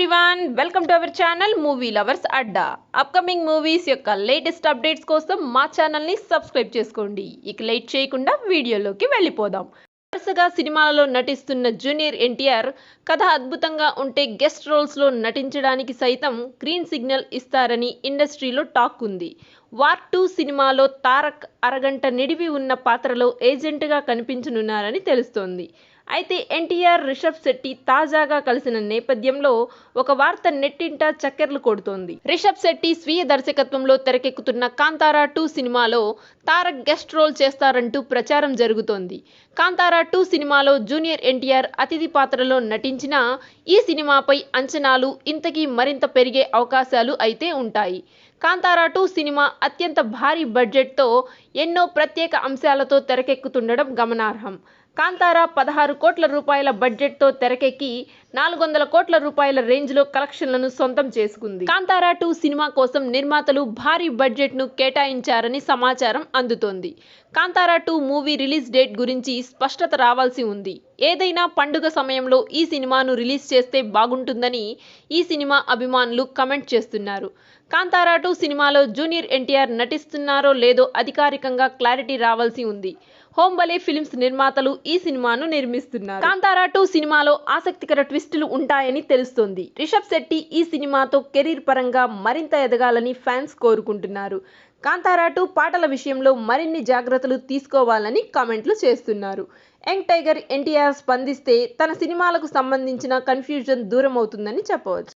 Everyone welcome to our channel movie lovers Adda upcoming movies యొక్క latest updates కోసం మా ఛానల్ని సబ్స్క్రైబ్ చేసుకోండి. ఇక లేట్ చేయకుండా వీడియోలోకి వెళ్ళిపోదాం. వరుసగా సినిమాలలో నటిస్తున్న జూనియర్ ఎన్టీఆర్ కథ అద్భుతంగా ఉంటే గెస్ట్ రోల్స్లో నటించడానికి సైతం గ్రీన్ సిగ్నల్ ఇస్తారని ఇండస్ట్రీలో టాక్ ఉంది. వార్ టూ సినిమాలో తారక్ అరగంట నిడివి ఉన్న పాత్రలో ఏజెంట్గా కనిపించనున్నారని తెలుస్తోంది. అయితే ఎన్టీఆర్ రిషబ్ శెట్టి తాజాగా కలిసిన నేపథ్యంలో ఒక వార్త నెట్టింట చక్కెర్లు కొడుతోంది. రిషబ్ శెట్టి స్వీయ దర్శకత్వంలో తెరకెక్కుతున్న కాంతారా టూ సినిమాలో తారక్ గెస్ట్ రోల్ చేస్తారంటూ ప్రచారం జరుగుతోంది. కాంతారా టూ సినిమాలో జూనియర్ ఎన్టీఆర్ అతిథి పాత్రలో నటించిన ఈ సినిమాపై అంచనాలు ఇంతకీ మరింత పెరిగే అవకాశాలు అయితే ఉంటాయి. కాంతారా టూ సినిమా అత్యంత భారీ బడ్జెట్తో ఎన్నో ప్రత్యేక అంశాలతో తెరకెక్కుతుండడం గమనార్హం. కాంతారా పదహారు కోట్ల రూపాయల బడ్జెట్తో తెరకెక్కి నాలుగు వందల కోట్ల రూపాయల రేంజ్లో కలెక్షన్లను సొంతం చేసుకుంది. కాంతారా టూ సినిమా కోసం నిర్మాతలు భారీ బడ్జెట్ను కేటాయించారని సమాచారం అందుతోంది. Kantara two movie release date గురించి స్పష్టత రావాల్సి ఉంది. ఏదైనా పండుగ సమయంలో ఈ సినిమాను రిలీజ్ చేస్తే బాగుంటుందని ఈ సినిమా అభిమానులు కమెంట్ చేస్తున్నారు. కాంతారా టూ సినిమాలో జూనియర్ ఎన్టీఆర్ నటిస్తున్నారో లేదో అధికారికంగా క్లారిటీ రావాల్సి ఉంది. హోంబలే ఫిల్మ్స్ నిర్మాతలు ఈ సినిమాను నిర్మిస్తున్నారు. కాంతారా టూ సినిమాలో ఆసక్తికర ట్విస్టులు ఉంటాయని తెలుస్తోంది. రిషబ్ శెట్టి ఈ సినిమాతో కెరీర్ పరంగా మరింత ఎదగాలని ఫ్యాన్స్ కోరుకుంటున్నారు. కాంతారా టూ పాటల విషయంలో మరిన్ని జాగ్రత్తలు తీసుకోవాలని కామెంట్లు చేస్తున్నారు. యంగ్ టైగర్ ఎన్టీఆర్ స్పందిస్తే తన సినిమాలకు సంబంధించిన కన్ఫ్యూజన్ దూరం అవుతుందని చెప్పవచ్చు.